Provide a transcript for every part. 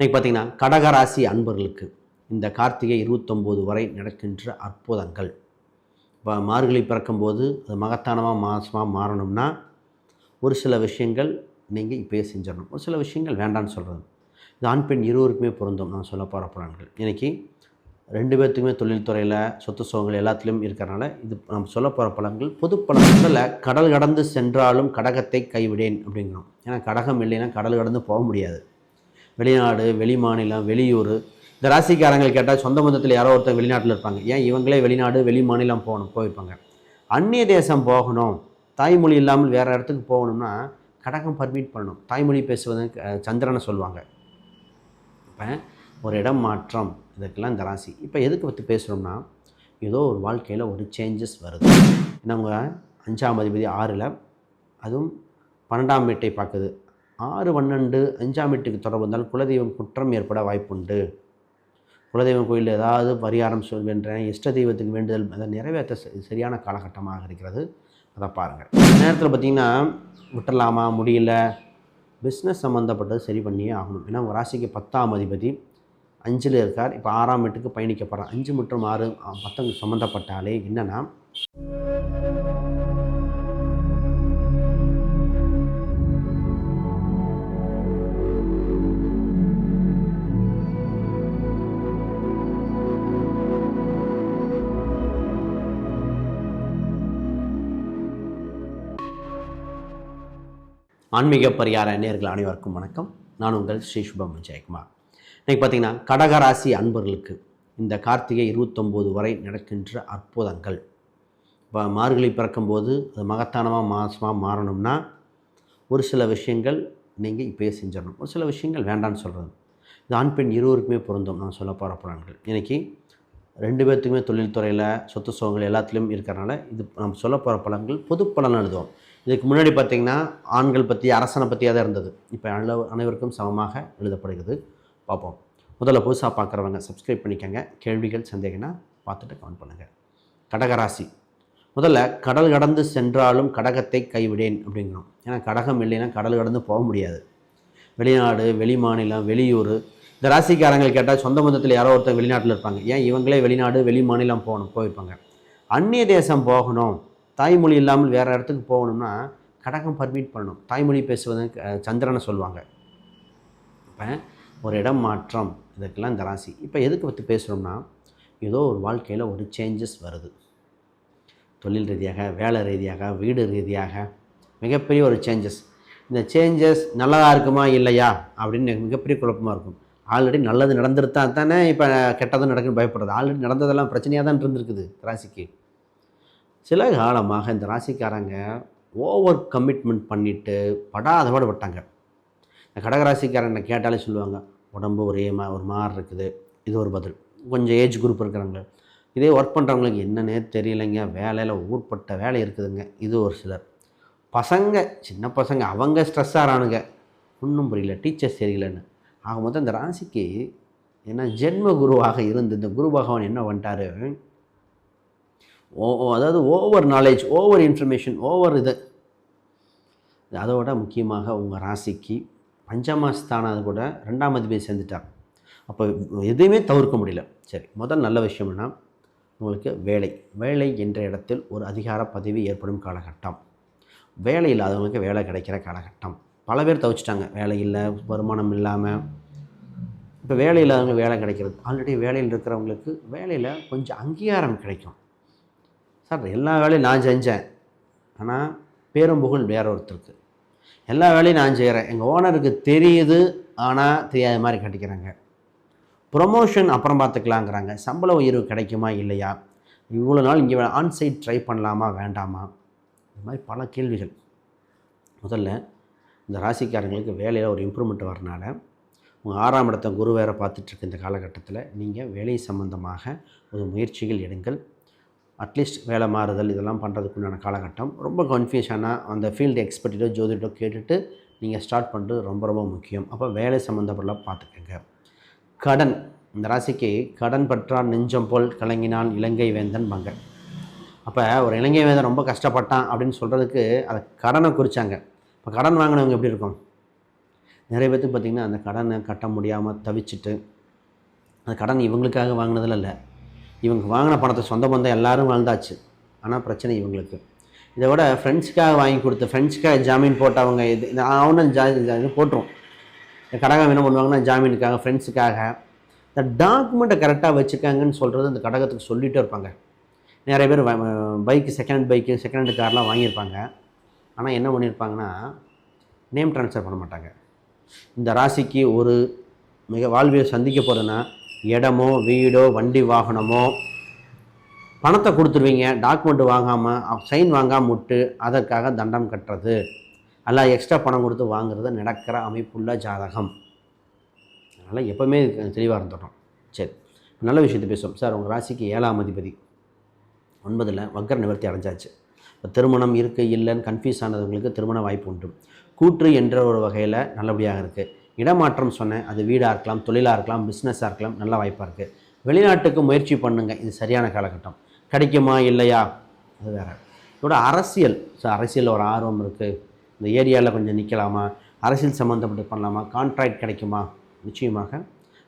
இன்றைக்கி பார்த்தீங்கன்னா கடகராசி அன்பர்களுக்கு இந்த கார்த்திகை இருபத்தொம்போது வரை நடக்கின்ற அற்புதங்கள். இப்போ மார்கழி பிறக்கும்போது அது மகத்தானமாக மாசமாக மாறணும்னா ஒரு சில விஷயங்கள் நீங்கள் இப்போயே செஞ்சிடணும். ஒரு சில விஷயங்கள் வேண்டான்னு சொல்கிறது இது ஆண் பெண் இருவருக்குமே பொருந்தும். நான் சொல்ல போகிற பலன்கள். இன்றைக்கி ரெண்டு பேர்த்துக்குமே தொழில்துறையில் சொத்து சுகங்கள் எல்லாத்துலேயும் இருக்கிறனால இது நம்ம சொல்ல போகிற பலன்கள் பொது பலன்களில் கடல் கடந்து சென்றாலும் கடகத்தை கைவிடேன் அப்படிங்கிறோம். ஏன்னா கடகம் இல்லைன்னா கடல் கடந்து போக முடியாது. வெளிநாடு வெளி மாநிலம் வெளியூர். இந்த ராசிக்காரங்கள் கேட்டால் சொந்த பந்தத்தில் யாரோ ஒருத்தர் வெளிநாட்டில் இருப்பாங்க. ஏன்? இவங்களே வெளிநாடு வெளி மாநிலம் போகணும் போயிருப்பாங்க. அந்நிய தேசம் போகணும். தாய்மொழி இல்லாமல் வேறு இடத்துக்கு போகணும்னா கடகம் பர்மிட் பண்ணணும். தாய்மொழி பேசுவது சந்திரனை சொல்லுவாங்க. இப்போ ஒரு இடம் மாற்றம் இதுக்கெல்லாம் இந்த ராசி. இப்போ எதுக்கு பற்றி பேசுகிறோம்னா ஏதோ ஒரு வாழ்க்கையில் ஒரு சேஞ்சஸ் வருது. நம்ம அஞ்சாம் அதிபதி ஆறில் அதுவும் பன்னெண்டாம் வீட்டை பார்க்குது. ஆறு பன்னெண்டு அஞ்சாம் வீட்டுக்கு தொடர்பு வந்தால் குலதெய்வம் குற்றம் ஏற்பட வாய்ப்புண்டு. குலதெய்வம் கோயிலில் ஏதாவது பரிகாரம் சொல் வேண்டேன் இஷ்ட தெய்வத்துக்கு வேண்டுதல் அதை நிறைவேற்ற ச- சரியான காலகட்டமாக இருக்கிறது. அதை பாருங்கள். நேரத்தில் பார்த்தீங்கன்னா விட்டலாமா முடியல பிஸ்னஸ் சம்மந்தப்பட்டது சரி பண்ணியே ஆகணும். ஏன்னா உங்கள் ராசிக்கு பத்தாம் அதிபதி அஞ்சில் இருக்கார். இப்போ ஆறாம் வீட்டுக்கு பயணிக்க அஞ்சு மற்றும் ஆறு அ, பத்தங்க சம்மந்தப்பட்டாலே என்னென்னா ஆன்மீக பரிகார நேர்கள் அனைவருக்கும் வணக்கம். நான் உங்கள் ஸ்ரீ சுபம் விஜயகுமார் இன்றைக்கி பார்த்தீங்கன்னா கடகராசி அன்பர்களுக்கு இந்த கார்த்திகை இருபத்தொம்போது வரை நடக்கின்ற அற்புதங்கள். இப்போ மார்கழி பிறக்கும்போது அது மகத்தானமாக மாசமாக மாறணும்னா ஒரு சில விஷயங்கள் நீங்கள் இப்போயே செஞ்சிடணும். ஒரு சில விஷயங்கள் வேண்டான்னு சொல்கிறது இது ஆண் பெண் இருவருக்குமே பொருந்தும். நான் சொல்ல போகிற பலன்கள். இன்றைக்கி ரெண்டு பேர்த்துக்குமே தொழில்துறையில் சொத்து சுகங்கள் எல்லாத்துலேயும் இருக்கிறனால இது நம்ம சொல்ல போகிற பலன்கள் பொது பலன் எழுதுவோம். இதுக்கு முன்னாடி பார்த்திங்கன்னா ஆண்கள் பற்றி அரசனை பற்றியாக தான் இருந்தது. இப்போ அள அனைவருக்கும் சமமாக எழுதப்படுகிறது. பார்ப்போம். முதல்ல புதுசாக பார்க்குறவங்க சப்ஸ்கிரைப் பண்ணிக்கோங்க. கேள்விகள் சந்தேகம்னா பார்த்துட்டு கமெண்ட் பண்ணுங்கள் கடகராசி. முதல்ல கடல் கடந்து சென்றாலும் கடகத்தை கைவிடேன் அப்படிங்கிறோம். ஏன்னா கடகம் இல்லைன்னா கடல் கடந்து போக முடியாது. வெளிநாடு வெளி மாநிலம் வெளியூர். இந்த ராசிக்காரங்கள் கேட்டால் சொந்த பந்தத்தில் யாரோ ஒருத்தர் வெளிநாட்டில் இருப்பாங்க. ஏன்? இவங்களே வெளிநாடு வெளி மாநிலம் போகணும் போயிருப்பாங்க. அந்நிய தேசம் போகணும். தாய்மொழி இல்லாமல் வேறு இடத்துக்கு போகணும்னா கடகம் பர்மிட் பண்ணணும். தாய்மொழி பேசுவது சந்திரனை சொல்லுவாங்க. இப்போ ஒரு இடம் மாற்றம் இதுக்கெல்லாம் இந்த ராசி. இப்போ எதுக்கு பற்றி பேசுகிறோம்னா ஏதோ ஒரு வாழ்க்கையில் ஒரு சேஞ்சஸ் வருது. தொழில் ரீதியாக வேலை ரீதியாக வீடு ரீதியாக மிகப்பெரிய ஒரு சேஞ்சஸ் இந்த சேஞ்சஸ் நல்லதாக இருக்குமா இல்லையா அப்படின்னு மிகப்பெரிய குழப்பமாக இருக்கும். ஆல்ரெடி நல்லது நடந்துருத்தா தானே இப்போ கெட்டதும் நடக்குன்னு பயப்படுறது. ஆல்ரெடி நடந்ததெல்லாம் பிரச்சனையாக தான் இருந்திருக்குது ராசிக்கு. சில காலமாக இந்த ராசிக்காரங்க ஓவர் கமிட்மெண்ட் பண்ணிவிட்டு படாத பாடுபட்டாங்க இந்த கடகராசிக்காரங்க கேட்டாலே சொல்லுவாங்க உடம்பு ஒரே மா ஒரு மாதிரி இருக்குது. இது ஒரு பதில். கொஞ்சம் ஏஜ் குரூப் இருக்கிறவங்க இதே ஒர்க் பண்ணுறவங்களுக்கு என்னன்னே தெரியலைங்க. வேலையில் ஊர்பட்ட வேலை இருக்குதுங்க. இது ஒரு சிலர். பசங்க சின்ன பசங்க அவங்க ஸ்ட்ரெஸ் ஆகிறானுங்க ஒன்றும் புரியல டீச்சர்ஸ் தெரியலன்னு. ஆக மொத்தம் இந்த ராசிக்கு ஏன்னா ஜென்ம குருவாக இருந்து இந்த குரு பகவான் என்ன பண்ணிட்டாரு? ஓ ஓ- அதாவது over knowledge over information over இது. அதோட முக்கியமாக உங்கள் ராசிக்கு பஞ்சமஸ்தானம் அது கூட ரெண்டாம் அதிபதி சேர்ந்துட்டாங்க அப்போ எதுவுமே தவிர்க்க முடியல. சரி முதல் நல்ல விஷயம்னா உங்களுக்கு வேலை. வேலை என்ற இடத்தில் ஒரு அதிகார பதவி ஏற்படும் காலகட்டம். வேலை இல்லாதவங்களுக்கு வேலை கிடைக்கிற காலகட்டம். பல பேர் தவிச்சிட்டாங்க. வேலை இல்லை வருமானம் இல்லாமல் இப்போ வேலை இல்லாதவங்க வேலை கிடைக்கிறது. ஆல்ரெடி வேலையில் இருக்கிறவங்களுக்கு வேலையில் கொஞ்சம் அங்கீகாரம் கிடைக்கும். சார் எல்லா வேலையும் நான் செஞ்சேன். ஆனால் பேரும் புகழ் வேற ஒருத்தருக்கு. எல்லா வேலையும் நான் செய்கிறேன் எங்கள் ஓனருக்கு தெரியுது ஆனால் தெரியாத மாதிரி கட்டிக்கிறாங்க. ப்ரொமோஷன் அப்புறம் பார்த்துக்கலாங்கிறாங்க. சம்பள உயர்வு கிடைக்குமா இல்லையா? இவ்வளோ நாள் இங்கே ஆன்சைட் ட்ரை பண்ணலாமா வேண்டாமா? இந்த மாதிரி பல கேள்விகள். முதல்ல இந்த ராசிக்காரங்களுக்கு வேலையில் ஒரு இம்ப்ரூவ்மெண்ட் வரனால உங்கள் ஆறாம் இடத்த குரு வேற பார்த்துட்ருக்கு இந்த காலகட்டத்தில். நீங்கள் வேலை சம்பந்தமாக ஒரு முயற்சிகள் எடுங்கள். அட்லீஸ்ட் வேலை மாறுதல் இதெல்லாம் பண்ணுறதுக்குண்டான காலகட்டம். ரொம்ப கன்ஃபியூஷனாக அந்த ஃபீல்டு எக்ஸ்பர்ட்டிட்டோ ஜோதிடோ கேட்டுட்டு நீங்கள் ஸ்டார்ட் பண்ணுறது ரொம்ப ரொம்ப முக்கியம். அப்போ வேலை சம்மந்தப்படலாம் பார்த்துக்கோங்க. கடன். இந்த ராசிக்கு கடன் பற்றால் நெஞ்சம் போல் கலங்கினான் இலங்கை வேந்தன் மங்க அப்போ ஒரு இலங்கை வேந்தன் ரொம்ப கஷ்டப்பட்டான் அப்படின்னு சொல்கிறதுக்கு அதை கடனை குறித்தாங்க இப்போ கடன் வாங்கினவங்க எப்படி இருக்கும்? நிறைய பேர்த்துக்கு பார்த்திங்கன்னா அந்த கடனை கட்ட முடியாமல் தவிச்சிட்டு அந்த கடன் இவங்களுக்காக வாங்கினதில் இல்லை. இவங்க வாங்கின பணத்தை சொந்த பந்தம் எல்லோரும் வாழ்ந்தாச்சு. ஆனால் பிரச்சனை இவங்களுக்கு. இதை விட ஃப்ரெண்ட்ஸுக்காக வாங்கி கொடுத்து ஃப்ரெண்ட்ஸுக்காக ஜாமீன் போட்டவங்க இது இந்த அவனும் ஜா போட்டுரும். இந்த கடகம் என்ன பண்ணுவாங்கன்னா ஜாமீனுக்காக ஃப்ரெண்ட்ஸுக்காக இந்த டாக்குமெண்ட்டை கரெக்டாக வச்சுக்காங்கன்னு சொல்கிறது இந்த கடகத்துக்கு சொல்லிகிட்டே இருப்பாங்க. நிறைய பேர் bike second bike second hand கார்லாம் வாங்கியிருப்பாங்க. ஆனால் என்ன பண்ணியிருப்பாங்கன்னா நேம் ட்ரான்ஸ்ஃபர் பண்ண மாட்டாங்க. இந்த ராசிக்கு ஒரு மிக வாழ்வியல் சந்திக்க போகிறேன்னா இடமோ வீடோ வண்டி வாகனமோ பணத்தை கொடுத்துருவீங்க டாக்குமெண்ட் வாங்காமல் சைன் வாங்காமல் விட்டு அதற்காக தண்டம் கட்டுறது. அல்ல எக்ஸ்ட்ரா பணம் கொடுத்து வாங்குறது நடக்கிற அமைப்புள்ள ஜாதகம். அதனால் எப்போவுமே தெளிவாக இருந்துட்டோம் சரி நல்ல விஷயத்தை பேசுவோம். சார் உங்கள் ராசிக்கு ஏழாம் அதிபதி. ஒன்பதில் வக்கர நிவர்த்தி அடைஞ்சாச்சு. இப்போ திருமணம் இருக்குது இல்லைன்னு கன்ஃபியூஸ் ஆனதுங்களுக்கு திருமண வாய்ப்பு உண்டு. கூற்று என்ற ஒரு வகையில் நல்லபடியாக இருக்குது இடமாற்றம் சொன்னேன். அது வீடாக இருக்கலாம் தொழிலாக இருக்கலாம் பிஸ்னஸாக இருக்கலாம் நல்ல வாய்ப்பாக இருக்குது வெளிநாட்டுக்கு முயற்சி பண்ணுங்க. இது சரியான காலகட்டம். கிடைக்குமா இல்லையா? அது வேறு. இதோட அரசியல். ஸோ அரசியலில் ஒரு ஆர்வம் இருக்குது இந்த ஏரியாவில் கொஞ்சம் நிற்கலாமா அரசியல் சம்மந்தப்பட்டு பண்ணலாமா? கான்ட்ராக்ட் கிடைக்குமா? நிச்சயமாக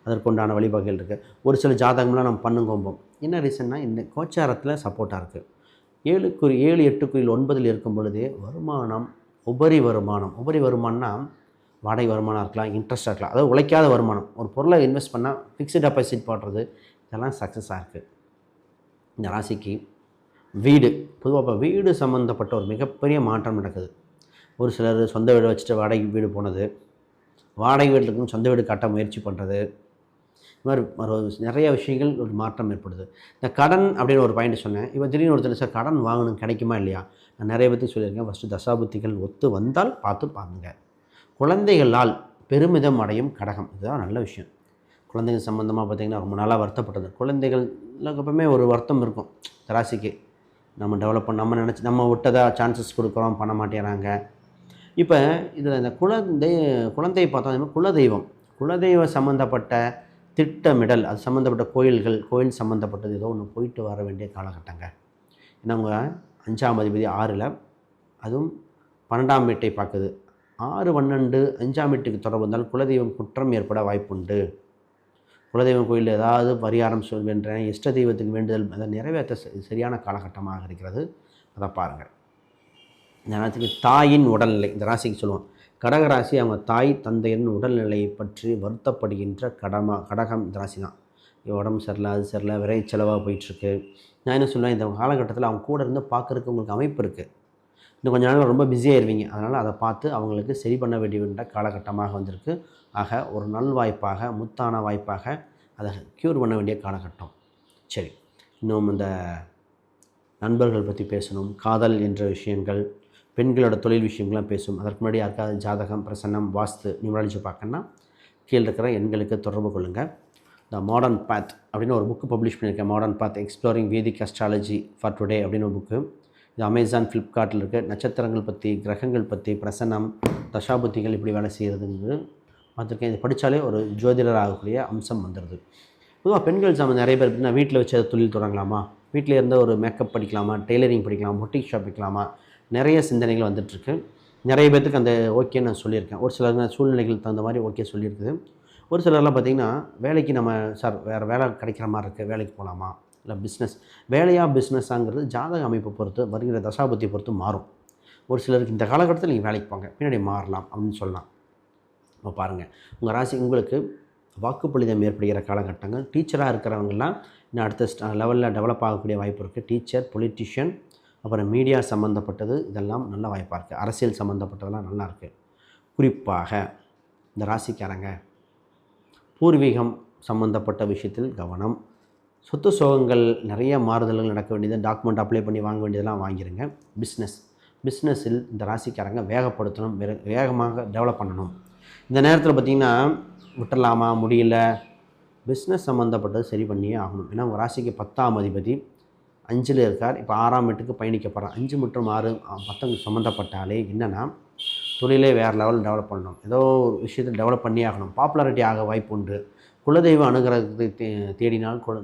அதற்குண்டான வழிவகைகள் இருக்குது ஒரு சில ஜாதகம்லாம் நம்ம பண்ணுங்கோம்போம். என்ன ரீசன்னா இந்த கோச்சாரத்தில் சப்போர்ட்டாக இருக்குது ஏழுக்குறி ஏழு எட்டுக்குறியில் ஒன்பதில் இருக்கும் பொழுதே வருமானம் உபரி வருமானம். உபரி வருமானம்னா வாடகை வருமானம் இருக்கலாம் இன்ட்ரெஸ்ட்டாக இருக்கலாம். அதாவது உழைக்காத வருமானம். ஒரு பொருளை இன்வெஸ்ட் பண்ணால் ஃபிக்ஸ்டு டெபாசிட் போடுறது இதெல்லாம் சக்ஸஸாக இருக்குது இந்த ராசிக்கு வீடு. பொதுவாக இப்போ வீடு சம்மந்தப்பட்ட ஒரு மிகப்பெரிய மாற்றம் நடக்குது. ஒரு சிலர் சொந்த வீடு வச்சுட்டு வாடகை வீடு போனது வாடகை வீட்டில் இருக்கணும் சொந்த வீடு கட்ட முயற்சி பண்ணுறது இது மாதிரி ஒரு நிறைய விஷயங்கள் ஒரு மாற்றம் ஏற்படுது. இந்த கடன் அப்படின்னு ஒரு பாயிண்ட் சொன்னேன். இப்போ திடீர்னு ஒருத்தர் சார் கடன் வாங்கணும் கிடைக்குமா இல்லையா? நான் நிறைய பேர்த்துக்கு சொல்லியிருக்கேன். ஃபஸ்ட்டு தசாபுத்திகள் ஒத்து வந்தால் பார்த்து பாருங்கள் குழந்தைகளால் பெருமிதம் அடையும் கடகம். இதுதான் நல்ல விஷயம். குழந்தைகள் சம்மந்தமாக பார்த்திங்கன்னா ரொம்ப நாளாக வருத்தப்பட்டது. குழந்தைகள் எப்பவுமே ஒரு வருத்தம் இருக்கும். ராசிக்கு நம்ம டெவலப் பண்ண நம்ம நினச்சி நம்ம விட்டதாக சான்சஸ் கொடுக்குறோம் பண்ண மாட்டேறாங்க. இப்போ இதில் இந்த குழந்தை குழந்தையை பார்த்தா குலதெய்வம். குலதெய்வ சம்மந்தப்பட்ட திட்டமிடல் அது சம்மந்தப்பட்ட கோயில்கள் கோயில் சம்மந்தப்பட்டது ஏதோ ஒன்று போயிட்டு வர வேண்டிய காலகட்டங்க. ஏன்னா அவங்க அஞ்சாம் அதிபதி ஆறில் அதுவும் பன்னெண்டாம் வீட்டை பார்க்குது. ஆறு பன்னெண்டு அஞ்சாம் வீட்டுக்கு தொடர்பு வந்தால் குலதெய்வம் குற்றம் ஏற்பட வாய்ப்புண்டு. குலதெய்வம் கோயிலில் ஏதாவது பரிகாரம் சொல் வேண்டேன் இஷ்ட தெய்வத்துக்கு வேண்டுதல் அதை நிறைவேற்ற ச- சரியான காலகட்டமாக இருக்கிறது. அதை பாருங்கள். இந்த ராசிக்கு தாயின் உடல்நிலை இந்த ராசிக்கு சொல்லுவோம். கடகராசி அவங்க தாய் தந்தையின் உடல்நிலையை பற்றி வருத்தப்படுகின்ற கடமா கடகம் இந்த ராசி தான். உடம்பு சரியில்லை அது சரியில்லை விரை செலவாக போயிட்டுருக்கு. நான் என்ன சொல்லுவேன் இந்த காலகட்டத்தில் அவங்க கூட இருந்து பார்க்குறதுக்கு உங்களுக்கு அமைப்பு இருக்குது இன்னும் கொஞ்ச நாள் ரொம்ப பிஸியாகிடுவீங்க அதனால் அதை பார்த்து அவங்களுக்கு சரி பண்ண வேண்டிய காலகட்டமாக வந்திருக்கு. ஆக ஒரு நல் வாய்ப்பாக முத்தான வாய்ப்பாக அதை க்யூர் பண்ண வேண்டிய காலகட்டம். சரி இன்னும் இந்த நண்பர்கள் பற்றி பேசணும் காதல் என்ற விஷயங்கள் பெண்களோட தொழில் விஷயங்கள்லாம் பேசும். அதற்கு முன்னாடி யாருக்காவது ஜாதகம் பிரசன்னம் வாஸ்து நியூமராலஜி பார்க்கணுன்னா கீழே இருக்கிற எண்களுக்கு தொடர்பு கொள்ளுங்கள் த மாடர்ன் பாத் அப்படின்னு ஒரு புக்கு பப்ளிஷ் பண்ணியிருக்கேன். Modern path exploring Vedic astrology for today அப்படின்னு ஒரு புக்கு இது அமேசான் ஃப்ளிப்கார்ட்டில் இருக்குது நட்சத்திரங்கள் பற்றி கிரகங்கள் பற்றி பிரசன்னம் தசாபுத்திகள் இப்படி வேலை செய்கிறதுங்கிறது பார்த்துருக்கேன். இது படித்தாலே ஒரு ஜோதிடர் ஆகக்கூடிய அம்சம் வந்துடுது. பொதுவாக பெண்கள் சார்ந்த நிறைய பேர் நான் வீட்டில் வச்சு அதை தொழில் தொடங்கலாமா? வீட்டில் இருந்தால் ஒரு மேக்கப் படிக்கலாமா? டெய்லரிங் படிக்கலாமா? பொட்டிக் ஷாப் வைக்கலாமா? நிறைய சிந்தனைகள் வந்துட்டுருக்கு. நிறைய பேர்த்துக்கு அந்த ஓகே நான் சொல்லியிருக்கேன். ஒரு சிலர் சூழ்நிலைகள் தகுந்த மாதிரி ஓகே சொல்லியிருக்குது. ஒரு சிலர்லாம் பார்த்திங்கன்னா வேலைக்கு நம்ம சார் வேறு வேலை கிடைக்கிற மாதிரி இருக்குது வேலைக்கு போகலாமா? இல்லை பிஸ்னஸ் வேலையாக பிஸ்னஸாங்கிறது ஜாதக அமைப்பை பொறுத்து வருகிற தசாபத்தியை பொறுத்து மாறும். ஒரு சிலருக்கு இந்த காலகட்டத்தில் நீங்கள் வேலைக்கு போங்க பின்னாடி மாறலாம் அப்படின்னு சொல்லலாம். இப்போ பாருங்கள் உங்கள் ராசி உங்களுக்கு வாக்குப்பளிதம் ஏற்படுகிற காலகட்டங்கள் டீச்சராக இருக்கிறவங்கலாம் இன்னும் அடுத்த லெவலில் டெவலப் ஆகக்கூடிய வாய்ப்பு இருக்குது டீச்சர் பொலிட்டிஷியன் அப்புறம் மீடியா சம்மந்தப்பட்டது இதெல்லாம் நல்ல வாய்ப்பாக இருக்குது அரசியல் சம்மந்தப்பட்டதெல்லாம் நல்லா இருக்குது குறிப்பாக இந்த ராசிக்காரங்க பூர்வீகம் சம்மந்தப்பட்ட விஷயத்தில் கவனம் சொத்து சோகங்கள் நிறைய மாறுதல்கள் நடக்க வேண்டியது டாக்குமெண்ட் அப்ளை பண்ணி வாங்க வேண்டியதெல்லாம் வாங்கிடுங்க பிஸ்னஸ் பிஸ்னஸில் இந்த ராசிக்காரங்க வேகப்படுத்தணும் வேகமாக டெவலப் பண்ணணும். இந்த நேரத்தில் பார்த்திங்கன்னா விட்டுறலாமா முடியல? பிஸ்னஸ் சம்மந்தப்பட்டது சரி பண்ணியே ஆகணும். ஏன்னா உங்கள் ராசிக்கு பத்தாம் அதிபதி அஞ்சில் இருக்கார். இப்போ ஆறாம் வீட்டுக்கு பயணிக்க போகிறார் அஞ்சு மற்றும் ஆறு பத்தங்க சம்மந்தப்பட்டாலே என்னென்னா தொழிலே வேறு லெவல் டெவலப் பண்ணணும். ஏதோ ஒரு விஷயத்தை டெவலப் பண்ணியே ஆகணும். பாப்புலாரிட்டி ஆக வாய்ப்பு உண்டு. குலதெய்வ அனுகிரகத்தை தே தேடினால் குல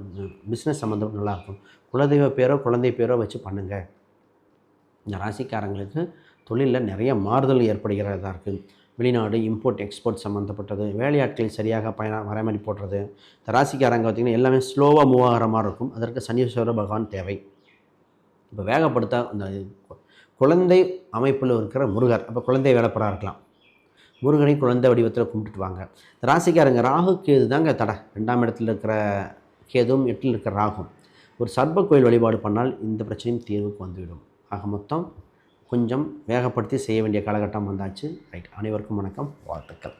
பிஸ்னஸ் சம்மந்தம் நல்லாயிருக்கும். குலதெய்வ பேரோ குழந்தை பேரோ வச்சு பண்ணுங்கள் இந்த ராசிக்காரங்களுக்கு தொழிலில் நிறைய மாறுதல் ஏற்படுகிறதா இருக்குது வெளிநாடு இம்போர்ட் எக்ஸ்போர்ட் சம்மந்தப்பட்டது வேலையாட்கள் சரியாக பயண வரைமறி போடுறது. இந்த ராசிக்காரங்க பார்த்திங்கன்னா எல்லாமே ஸ்லோவாக மூவ் ஆகிற மாதிரி இருக்கும். அதற்கு சனீஸ்வர பகவான் தேவை. இப்போ வேகப்படுத்த அந்த குழந்தை அமைப்பில் இருக்கிற முருகர் அப்போ குழந்தை வேலைப்படாக இருக்கலாம். முருகனை குழந்தை வடிவத்தில் கும்பிட்டுட்டு வாங்க. ராசிக்காரங்க ராகு கேது தாங்க தடை. ரெண்டாம் இடத்துல இருக்கிற கேதும் எட்டில் இருக்கிற ராகும். ஒரு சர்ப கோயில் வழிபாடு பண்ணால் இந்த பிரச்சனையும் தீர்வுக்கு வந்துவிடும். ஆக மொத்தம் கொஞ்சம் வேகப்படுத்தி செய்ய வேண்டிய காலகட்டம் வந்தாச்சு. ரைட் அனைவருக்கும் வணக்கம். வாழ்த்துக்கள்.